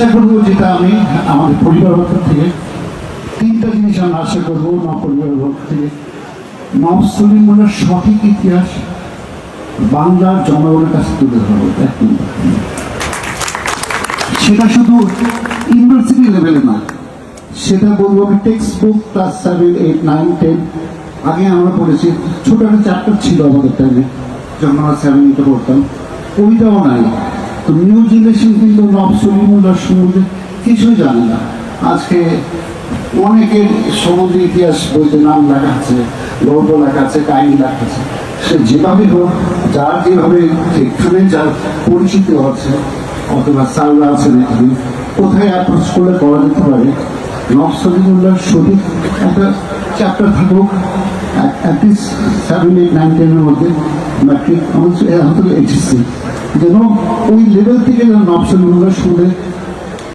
আশা করব যেটা আমি আমাদের পরিবার থেকে তিনটা জিনিস আমি আশা করব পরিবারের পক্ষ থেকে। নবসলিম মোল্লার সঠিক ইতিহাস বাংলার জনগণের কাছে তুলে ধরবো, এক সেটা শুধু ইউনিভার্সিটি লেভেলে না সেটা বলব আমি text book class seven eight nine ten আগে আমরা পড়েছি ছোট একটা চ্যাপ্টার ছিল আমাদের টাইমে যখন আমরা সেভেন পড়তাম। ওইটাও নাই। তো নিউ জেনারেশন কিন্তু সলিমুল্লাহ সম্বন্ধে কিছুই জানে না। আজকে অনেকের সমুদ্র ইতিহাস বইতে নাম লেখা আছে, গল্প লেখা আছে, কাহিনী লেখা আছে। সে যেভাবে হোক, যার যেভাবে যেখানে যার পরিচিত আছে অথবা সালরা আছে নাকি কোথায় অ্যাপ্রোচ করলে করা যেতে পারে? নকশালিমুল্লাহ সঠিক একটা চ্যাপ্টার থাকুক অ্যাটলিস্ট সেভেন এইট নাইন টেনের মধ্যে ম্যাট্রিক আমাদের এইচএসসি যেন ওই লেভেল থেকে যেন নকশালিমুল্লাহ শুনে